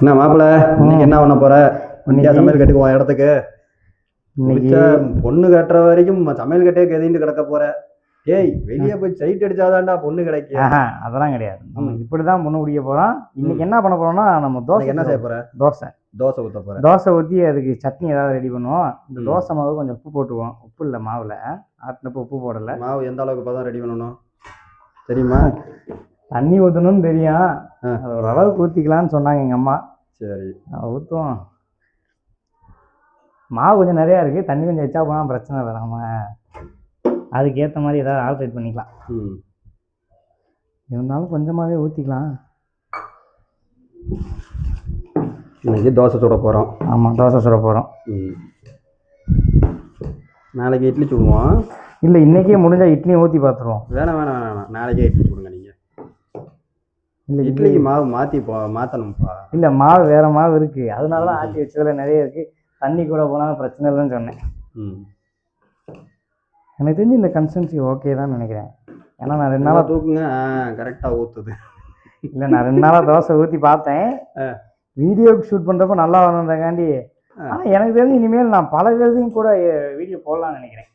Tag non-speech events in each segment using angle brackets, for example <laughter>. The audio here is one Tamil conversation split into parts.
என்ன மாப்பிள? இன்னைக்கு என்ன பண்ண போற? இன்னைக்கு சமையல் கட்டுக்கு உன் இடத்துக்கு. பொண்ணு கட்டுற வரைக்கும் சமையல் கட்டே கதின்னு கிடக்க போற. ஏய் வெளியே போய் சைட் அடிச்சாதான்டா பொண்ணு கிடைக்கும் அதெல்லாம் கிடையாது. நம்ம. இப்படிதான் பொண்ணு குடிக்க போறோம். இன்னைக்கு என்ன பண்ண போறோம்னா நம்ம தோசை என்ன செய்ய போற? தோசை. தோசை ஊத்த போற. தோசை ஊற்றி அதுக்கு சட்னி ஏதாவது ரெடி பண்ணுவோம். இந்த. தோசை மாவு கொஞ்சம் உப்பு போட்டுக்குவோம். உப்பு இல்லை மாவில். ஆட்டினப்போ உப்பு போடலை. மாவு எந்த அளவுக்கு பதம் ரெடி பண்ணணும்? தெரியுமா? தண்ணி ஊற்றணும்னு தெரியும். அளவுக்கு ஊற்றிக்கலான்னு சொன்னாங்க எங்கள் அம்மா. சரி. ஊற்றுவோம் மாவு கொஞ்சம் நிறையா இருக்குது தண்ணி கொஞ்சம் வச்சா போனால் பிரச்சனை இல்லை. நம்ம அதுக்கேற்ற மாதிரி ஏதாவது ஆல்ட்ரேட் பண்ணிக்கலாம். ம். இருந்தாலும் கொஞ்சமாகவே ஊற்றிக்கலாம் இன்னைக்கு தோசை சுட போறோம். ஆமாம் தோசை சுட போகிறோம் ம். நாளைக்கு இட்லி சுடுவோம். இல்லை இன்றைக்கே முடிஞ்சால் இட்லியும் ஊற்றி பார்த்துருவோம் வேணாம் வேணாம் வேணாம். நாளைக்கே இட்லி சுடுங்க. இல்லை இட்லி இட்லிக்கு மாவு மாத்தி போ மாத்தணும்ப்பா. இல்லை மாவு வேறு மாவு இருக்குது அதனால தான் ஆட்டி வச்சதில் நிறைய இருக்குது தண்ணி கூட போனாலும் பிரச்சனை இல்லைன்னு சொன்னேன். எனக்கு தெரிஞ்சு இந்த கன்சன்சி ஓகே தான் நினைக்கிறேன். ஏன்னா நான் ரெண்டு நாளாக தூக்குங்க. கரெக்டாக ஊற்றுது இல்லை நான் ரெண்டு நாளாக தோசை ஊற்றி பார்த்தேன். ஆ. வீடியோக்கு ஷூட் பண்ணுறப்ப நல்லா வரணுன்றக்காண்டி. ஆனால் எனக்கு தெரிஞ்சு இனிமேல் நான் பழகிறதையும் கூட வீடியோ போடலாம்னு நினைக்கிறேன்.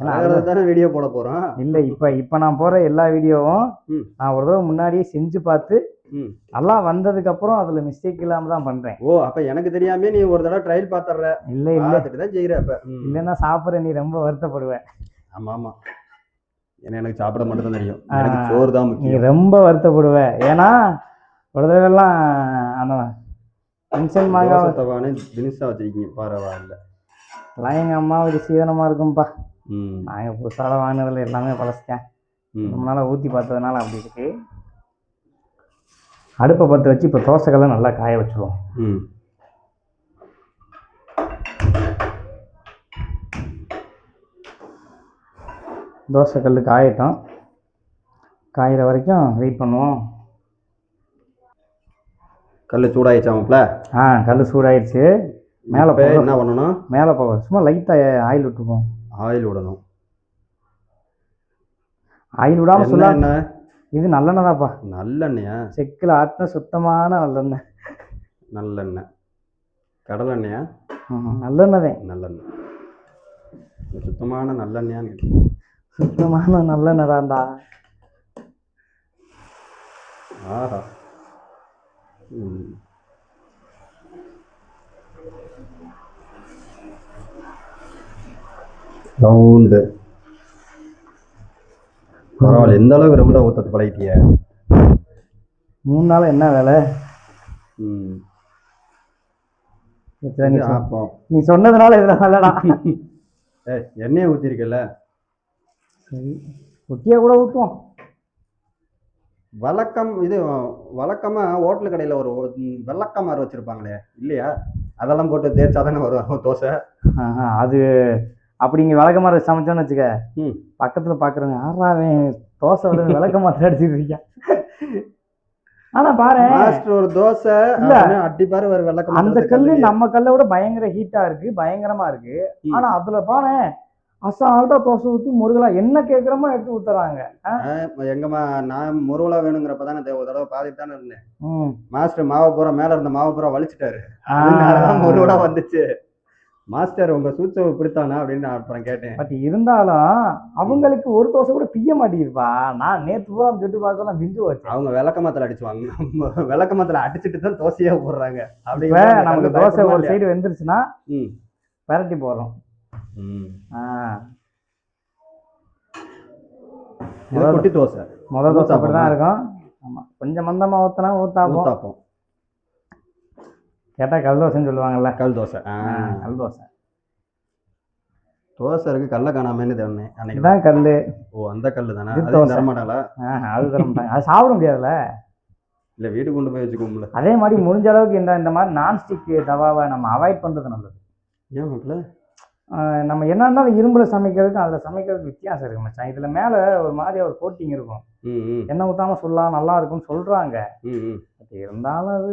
தானே வீடியோ போட போகிறோம் இல்லை இப்போ இப்போ நான் போகிற எல்லா வீடியோவும். நான் ஒரு தடவை முன்னாடியே செஞ்சு பார்த்து நல்லா வந்ததுக்கப்புறம் அதில் மிஸ்டேக் இல்லாமல் தான் பண்ணுறேன் ஓ அப்போ எனக்கு தெரியாமே நீ ஒரு தடவை ட்ரையல் பார்த்துட்ற. இல்லை இல்லை. தான் செய்கிற அப்போ. இல்லைன்னா சாப்பிட்ற நீ ரொம்ப வருத்தப்படுவேன். ஆமாம் ஆமாம் ஏன்னா எனக்கு சாப்பிட மட்டும் தான் தெரியும். எனக்கு சோறு தான் நீ ரொம்ப வருத்தப்படுவ. ஏன்னா ஒரு தடவைலாம் அந்த பென்ஷன் மாங்காய் தினிஷா வச்சிருக்கீங்க. பரவாயில்ல. எல்லாம் எங்கள் அம்மா ஒரு சீதனமாக இருக்கும்ப்பா நாங்கள் புதுசாக வாங்கினதில் எல்லாமே பழசிட்டேன் ம். ரொம்ப நாளாக ஊற்றி பார்த்ததுனால அப்படி இருக்கு. அடுப்பை பற்ற வச்சு இப்போ தோசைக்கல்லை நல்லா காய வச்சுருவோம். ம். தோசைக்கல் காயட்டும். காயிற வரைக்கும் வெயிட் பண்ணுவோம். கல் சூடாயிச்சாமப்ல ஆ கல் சூடாயிடுச்சு. மேலே போதும். என்ன பண்ணணும்? மேலே போக சும்மா லைட்டாக ஆயில் விட்டுருக்கோம் ஆயில் விடணும் ஆயில் விடாமல் சொல்ல என்ன? இது நல்லெண்ணெய் தான்ப்பா நல்லெண்ணெயா? செக்கில் ஆட்டின சுத்தமான நல்லெண்ணெய் நல்லெண்ணெய். கடலெண்ணெயா? நல்லெண்ணெய் தான் நல்லெண்ணெய். சுத்தமான நல்லெண்ணெயான்னு. சுத்தமான நல்லெண்ணெய் தான்டா ஆஹா. ம். ரவுண்டு பரவாயில்ல எந்த அளவுக்கு ரவுண்டாக ஊற்றத்து பழகிட்டிய. மூணு நாள் என்ன வேலை? ம். சரி, நீ ஆப்பம். நீ சொன்னதுனால இதெல்லாம் நல்லடா ஏய் எண்ணெயை ஊற்றிருக்கல சரி. குட்டியை கூட ஊற்றுவோம் வழக்கம் இது வழக்கமாக ஹோட்டல் கடையில் ஒரு ம், வெள்ளக்கமாறு வச்சுருப்பாங்களே இல்லையா? அதெல்லாம் போட்டு தேய்ச்சா தானே வரும் தோசை அது அப்படி இங்கே விளக்க மாதிரி சமைச்சோன்னு வச்சுக்க பக்கத்தில் பார்க்குறவங்க ஆறாவன் தோசை வந்து <laughs> விளக்க மாதிரி அடிச்சுட்டு இருக்கான் ஆனால் பாரு மாஸ்டர் ஒரு தோசை. அப்படின்னு அடிப்பாரு ஒரு வெள்ளக்கம் அந்த கல்லு நம்ம கல்லை விட பயங்கர ஹீட்டா இருக்கு பயங்கரமா இருக்கு. ஆனா அதுல பாரு அசால்ட்டா தோசை ஊத்தி முருகலா என்ன கேக்குறமோ எடுத்து ஊத்துறாங்க. எங்கம்மா நான் முருவலா வேணுங்கிறப்ப தானே ஒரு தடவை பாதிட்டு தானே இருந்தேன். மாஸ்டர் மாவை பூரா மேல இருந்த மாவை பூரா வலிச்சிட்டாரு. முருவலா வந்துச்சு. மாஸ்டர் உங்க சூச்சவை பிடித்தானா அப்படின்னு நான் அப்புறம் கேட்டேன். பட் இருந்தாலும் அவங்களுக்கு ஒரு தோசை கூட பிய்ய மாட்டேங்குதுப்பா. நான் நேத்து பூரா சுட்டு பார்த்தா பிஞ்சு வச்சேன் அவங்க விளக்கமாத்துல அடிச்சுவாங்க. விளக்கமாத்துல அடிச்சுட்டு தான் தோசையே போடுறாங்க அப்படி நமக்கு தோசை ஒரு சைடு வெந்துருச்சுன்னா ம். பெரட்டி போடுறோம். ம். ஆ. இது குட்டி தோசை. முதல் தோசை? அப்படிதான் இருக்கும். ஆமா. கொஞ்சம் மந்தமா ஊத்தினா ஊத்தாப்போம். ஊத்தாப்பம். கேட்டா கல் தோசைன்னு சொல்லுவாங்கல்ல. கல் தோசை. கல் தோசை. தோசை இருக்கு கல்ல காணாமன்னு தேடினேன் அன்னைக்கு. இதுதான் கல்லு. ஓ அந்த கல்லு தானே. தரமாட்டாளா? ஆ, அது தர மாட்டாங்க. அது சாப்பிட முடியாதுல்ல. இல்ல வீட்டுக்கு கொண்டு போய் வச்சுக்கோம்ல அதே மாதிரி முடிஞ்ச அளவுக்கு இந்த இந்த மாதிரி நான்ஸ்டிக் தவாவை நம்ம அவாய்ட் பண்ணுறது நல்லது. ஏன் ஆஹ் நம்ம என்ன இருந்தாலும் இரும்பில் சமைக்கிறதுக்கும் அதில் சமைக்கிறதுக்கு வித்தியாசம் இருக்கு மச்சான். இதில் மேலே ஒரு மாதிரி ஒரு கோட்டிங் இருக்கும். ம் ம். எண்ணெய் ஊற்றாம சொல்லலாம் நல்லா இருக்கும்னு சொல்கிறாங்க இருந்தாலும் அது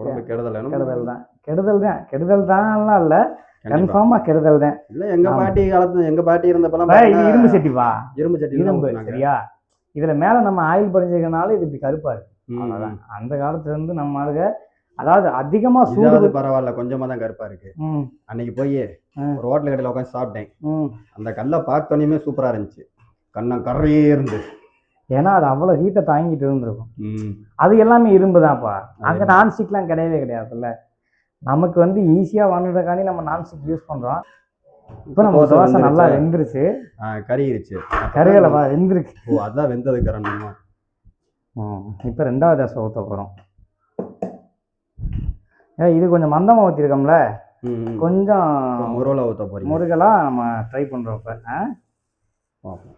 உடம்பு கெடுதல் கெடுதல் தான் கெடுதல் தான் கெடுதல் தான்லாம் இல்லை. கண்டிப்பா. கன்ஃபார்மாக கெடுதல் தான் இல்ல எங்க. பாட்டி காலத்து எங்க பாட்டி இருந்தப்பெல்லாம் இரும்பு சட்டிப்பா இரும்பு தான் இரும்பு. சரியா? இதில் மேலே நம்ம ஆயில் படிஞ்சிருக்கனால இது இப்படி கருப்பாக இருக்கு. அந்த காலத்துல இருந்து நம்ம ஆளுங்க அதாவது அதிகமா சூடு பரவாயில்ல கொஞ்சமா தான் கருப்பா இருக்கு. அன்னைக்கு போய் ஹோட்டல் கடையில் உட்காந்து சாப்பிட்டேன். அந்த கல்லை பார்த்தோன்னே சூப்பரா இருந்துச்சு. கண்ணம் கரையே இருந்து ஏன்னா அது அவ்வளோ ஹீட்டை தாங்கிட்டு இருந்திருக்கும். ம். அது எல்லாமே இரும்பு தான்ப்பா அங்கே நான்ஸ்டிக்லாம் கிடையவே கிடையாதுல்ல. நமக்கு வந்து ஈஸியாக வாங்குறதுக்காண்டி நம்ம நான்ஸ்டிக் யூஸ் பண்ணுறோம் இப்போ நம்ம தோசை நல்லா வெந்துருச்சா? கறியிருச்சு கருவேலப்பா வெந்திருக்கு. ஓ அதான் வெந்தது கரணுமா இப்போ ரெண்டாவது தோசை ஊற்ற போகிறோம் இது கொஞ்சம் மந்தமாக ஊற்றிருக்கோம்ல ம் கொஞ்சம் முருவலை ஊற்ற போறீங்க. முருகலாக நம்ம ட்ரை பண்ணுறோம் இப்போ. ஆ? பார்ப்போம்.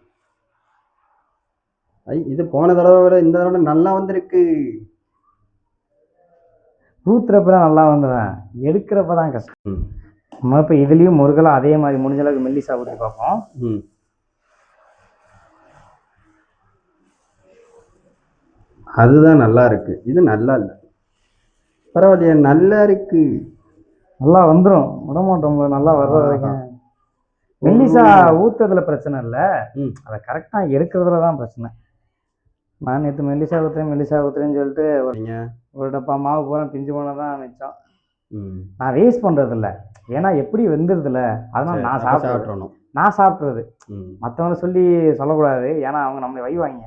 ஐ இது போன தடவை விட இந்த தடவை நல்லா வந்திருக்கு. ஊற்றுறப்ப நல்லா வந்துடுறேன் எடுக்கிறப்ப தான் கஷ்டம் நம்ம இப்போ இதுலேயும் முருகலாக அதே மாதிரி முடிஞ்ச அளவுக்கு மெல்லிசா ஊற்றி பார்ப்போம். ம். அதுதான் நல்லா இருக்கு. இது நல்லா இல்லை. பரவாயில்லையே நல்லா இருக்கு. நல்லா வந்துடும் விடமாட்டோம் நல்லா வர்ற வரைக்கும். மெல்லிசா ஊத்துறதுல பிரச்சனை இல்லை. அதை கரெக்டாக எடுக்கிறதுல தான் பிரச்சனை. நான் நேற்று மெல்லிசா ஊற்றுறேன் மெல்லிசா ஊற்றுறேன்னு சொல்லிட்டு ஒரு டப்பா மாவு பூரா பிஞ்சு போனது தான் மிச்சம் நான் வேஸ்ட் பண்ணுறது இல்லை ஏன்னா எப்படி வெந்துருதுல? அதனால நான் சாப்பிட்றணும் நான் சாப்பிட்றது. மற்றவங்கள சொல்லி சொல்லக்கூடாது. ஏன்னா அவங்க நம்மளை வைவாங்க.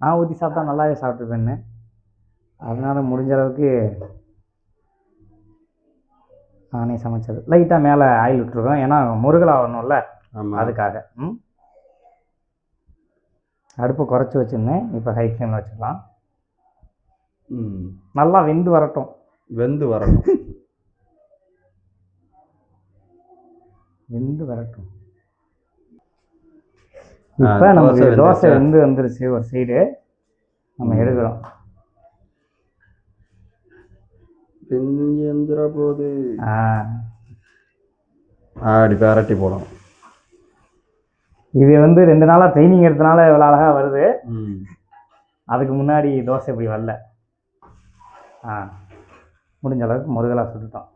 நான் ஊற்றி சாப்பிட்டா நல்லாவே சாப்பிட்டுப்பேன்னு. அதனால முடிஞ்ச அளவுக்கு நானே சமைச்சது. லைட்டாக மேலே ஆயில் விட்டுருக்கோம். ஏன்னா முருகலா வரணும்ல ஆமா. அதுக்காக. ம்? அடுப்பை குறைச்சி வச்சுருந்தேன். இப்போ ஹை ஃப்ளேமில் வச்சுக்கலாம். நல்லா வெந்து வரட்டும். வெந்து வரணும் <laughs> வெந்து வரட்டும். இப்போ நமக்கு தோசை? வெந்து வந்துருச்சு. ஒரு சைடு நம்ம. எடுக்கிறோம். எந்திர போது. ஆ. ஆடி பேரட்டி போடும் இது வந்து ரெண்டு நாளாக ட்ரைனிங் எடுத்தனால இவ்வளோ அழகாக வருது. அதுக்கு முன்னாடி தோசை இப்படி வரல. ஆ முடிஞ்ச அளவுக்கு முருகலா சுட்டுட்டோம்.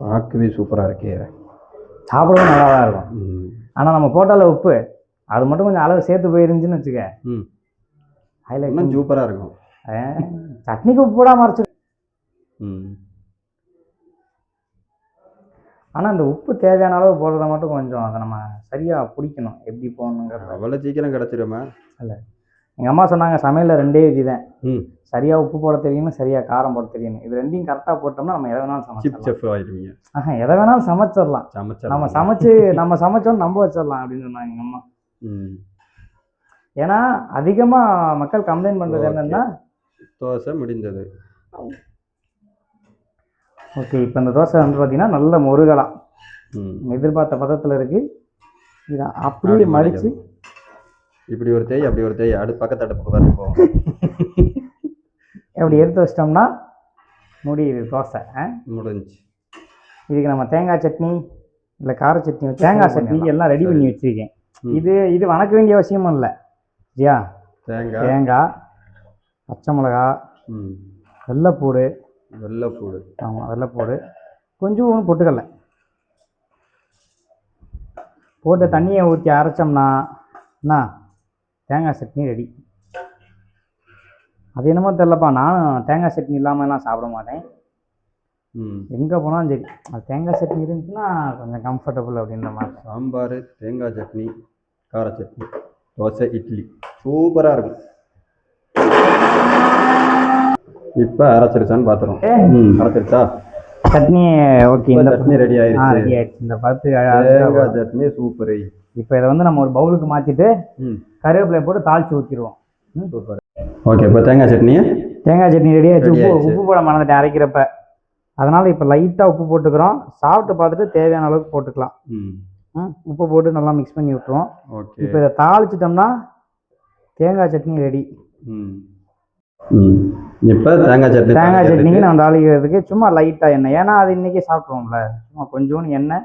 பார்க்கவே சூப்பரா இருக்கே. சாப்பிடவும் நல்லா தான் இருக்கும் ஆனால் நம்ம போட்டால உப்பு அது மட்டும் கொஞ்சம் அளவு சேர்த்து போயிருந்துச்சுன்னு வச்சுக்க. ம். ஹைலைட் இன்னும் சூப்பரா இருக்கும். சட்னிக்கு உப்பு போடாம அரைச்சு ம் ஆனால் அந்த உப்பு தேவையான அளவு போடுறத மட்டும் கொஞ்சம் அதை நம்ம சரியாக பிடிக்கணும். எப்படி போடணுங்கிறது. அவ்வளோ சீக்கிரம் கிடச்சிருமா? எங்கள் அம்மா சொன்னாங்க சமையலில் ரெண்டே விதி தான். ம். சரியாக உப்பு போட தெரியணும் சரியாக காரம் போட தெரியணும் இது ரெண்டையும் கரெக்டாக போட்டோம்னா நம்ம எதை வேணாலும் சமைச்சிடலாம். ஆஹா எதை வேணாலும் சமைச்சிடலாம். சமைச்சா நம்ம சமைச்சு நம்ம சமைச்சோம் நம்ப வச்சிடலாம் அப்படின்னு சொன்னாங்க எங்கள் அம்மா. ம். ஏன்னா அதிகமாக மக்கள் கம்ப்ளைண்ட் பண்ணுறது. என்னன்னா தோசை முடிந்தது. ஓகே இப்போ இந்த தோசை வந்து பார்த்தீங்கன்னா நல்ல முருகலாம் எதிர்பார்த்த பதத்தில் இருக்குது இதை அப்படியே அப்படி மடித்து மடிக்கணும். இப்படி ஒரு தேய் அப்படி ஒரு தேய். அடு பக்கத்து அடுப்புக்கு வரணும் போகும் அப்படி எடுத்து வச்சிட்டோம்னா முடியுது தோசை? முடிஞ்சு. இதுக்கு நம்ம தேங்காய் சட்னி இல்லை கார சட்னி தேங்காய் சட்னி எல்லாம் ரெடி பண்ணி வச்சுருக்கேன். இது இது வணக்க வேண்டிய அவசியமும் இல்லை. சரியா? தேங்காய். தேங்காய் பச்சை மிளகா வெள்ளைப்பூடு வெள்ளைப்பூடு ஆமாம் வெள்ளைப்பூடு கொஞ்சம் பொட்டுக்கடலை போட்டு தண்ணியை ஊற்றி அரைச்சோம்னா என்ன? தேங்காய் சட்னி ரெடி. அது என்னமோ தெரிலப்பா நானும் தேங்காய் சட்னி இல்லாமலாம் சாப்பிட மாட்டேன். ம். எங்கே போனாலும் சரி அது தேங்காய் சட்னி இருந்துச்சுன்னா கொஞ்சம் கம்ஃபர்டபுள் அப்படின்ற மாதிரி. சாம்பார் தேங்காய் சட்னி கார சட்னி தோசை இட்லி. சூப்பராக இருக்கும். இப்போ அரைச்சிருச்சான்னு ம் அரைச்சிருச்சா? சட்னி ஓகே இந்த சட்னி ரெடி ஆயிருச்சு. ரெடி ஆயிடுச்சு இந்த பார்த்து தேங்காய் சட்னி சூப்பர் இப்போ இதை வந்து நம்ம ஒரு பவுலுக்கு மாற்றிட்டு ம். கருவேப்பிலை போட்டு தாளிச்சு ஊற்றிடுவோம் சூப்பர் ஓகே இப்போ தேங்காய் சட்னியை தேங்காய் சட்னி ரெடி ஆயிடுச்சு. உப்பு. உப்பு போட மறந்துட்டேன் அரைக்கிறப்ப. அதனால இப்போ லைட்டாக உப்பு போட்டுக்கிறோம். சாப்பிட்டு பார்த்துட்டு தேவையான அளவுக்கு போட்டுக்கலாம். ம். உப்பு போட்டு நல்லா மிக்ஸ் பண்ணி விட்டுருவோம். ஓகே இப்போ இதை தாளிச்சிட்டோம்னா தேங்காய் சட்னி ரெடி ம். இப்போ தேங்காய் சட்னி தேங்காய் சட்னிக்கு நம்ம தாளிக்கிறதுக்கு சும்மா லைட்டாக எண்ணெய். ஏன்னா அது இன்றைக்கி சாப்பிட்ருவோம்ல சும்மா கொஞ்சோண்டு எண்ணெய்.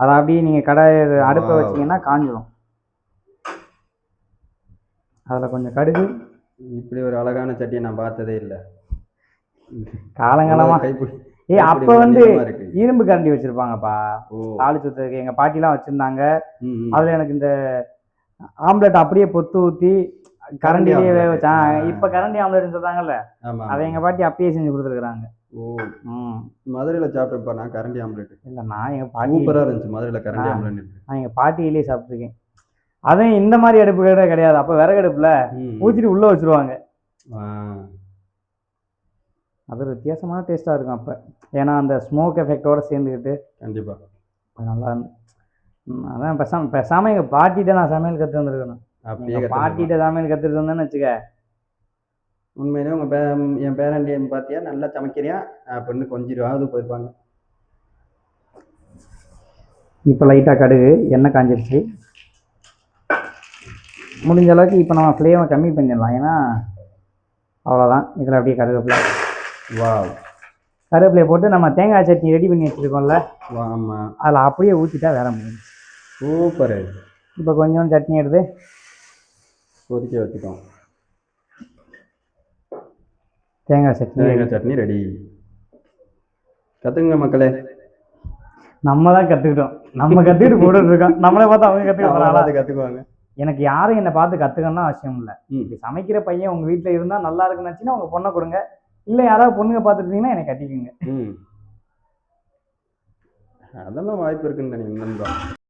அதை அப்படியே நீங்கள் கடை அடுப்பை. வச்சீங்கன்னா காஞ்சிடும் அதில் கொஞ்சம் கடுகு. இப்படி ஒரு அழகான சட்னியை நான் பார்த்ததே இல்லை. காலங்காலமாக ஏய் அப்போ வந்து. இரும்பு கரண்டி வச்சுருப்பாங்கப்பா. ஓ. தாளிச்சு ஊற்றுறதுக்கு எங்கள் பாட்டிலாம் வச்சுருந்தாங்க. அதில் எனக்கு இந்த ஆம்லெட் அப்படியே பொத்து ஊற்றி கரண்டிலேயே. வேக வச்சான். இப்போ கரண்டி ஆம்லெட்னு சொல்றாங்கல்ல அதை எங்கள் பாட்டி அப்பயே செஞ்சு கொடுத்துருக்குறாங்க ஓ மதுரையில சாப்பிட்டேன்ப்பா நான் கரண்டி ஆம்லெட் இல்லை நான் எங்கள் பாட்டி சூப்பரா இருந்துச்சு மதுரையில கரண்டி. ஆம்லெட் நான் எங்கள் பாட்டியிலே சாப்பிட்ருக்கேன் அதுவும் இந்த மாதிரி அடுப்பு கூட கிடையாது அப்போ விறகு அடுப்புல ம். ஊற்றிட்டு உள்ளே வச்சிருவாங்க. அது ஒரு வித்தியாசமான டேஸ்ட்டாக இருக்கும் அப்போ ஏன்னா அந்த ஸ்மோக் எஃபெக்டோட சேர்ந்துக்கிட்டு கண்டிப்பா அது நல்லா அதான் பேசாம பேசாமல் எங்கள் பாட்டிகிட்ட நான் சமையல் கற்று வந்திருக்கணும். பாட்டிகிட்ட சமையல் கற்றுட்டு வந்தேன்னு வச்சுக்க. உண்மையிலே உங்க பே என் பேரண்டியன் பாத்தியா? நல்லா சமைக்கிறியா? அப்படின்னு கொஞ்சிருவாவது போயிருப்பாங்க. இப்போ லைட்டாக கடுகு எண்ணெய் காஞ்சிருச்சு. முடிஞ்ச அளவுக்கு இப்போ நம்ம ஃப்ளேமை கம்மி பண்ணிடலாம். ஏன்னா அவ்வளோதான் இதில் அப்படியே கருவேப்பிலை. வா கருவேப்பிலையை போட்டு நம்ம தேங்காய் சட்னி ரெடி பண்ணி வச்சுருக்கோம்ல. வா ஆமா. அதில் அப்படியே ஊற்றிட்டா வேற முடியும் சூப்பர். இப்போ கொஞ்சம் சட்னி எடுத்து கொதிக்க வச்சுட்டோம். தேங்காய் சட்னி தேங்காய் சட்னி ரெடி. கத்துங்க மக்களே. நம்ம தான் கற்றுக்கிட்டோம் நம்ம கற்றுக்கிட்டு போட்டுட்டு இருக்கோம். நம்மளை பார்த்து அவங்க கற்றுக்கலாம் அவ்வளவு கத்துக்குவாங்க. எனக்கு யாரும் என்னை பார்த்து கற்றுக்கணும்னு அவசியம் இல்லை. இப்படி சமைக்கிற பையன் உங்கள் வீட்டில் இருந்தால் நல்லா இருக்குன்னு உங்கள் பொண்ணை கொடுங்க. இல்லை யாராவது பொண்ணுங்க பார்த்துட்டீங்கன்னா என்னை கட்டிக்குங்க. அதெல்லாம் வாய்ப்பு இருக்குன்னு நினைக்கிறேன்.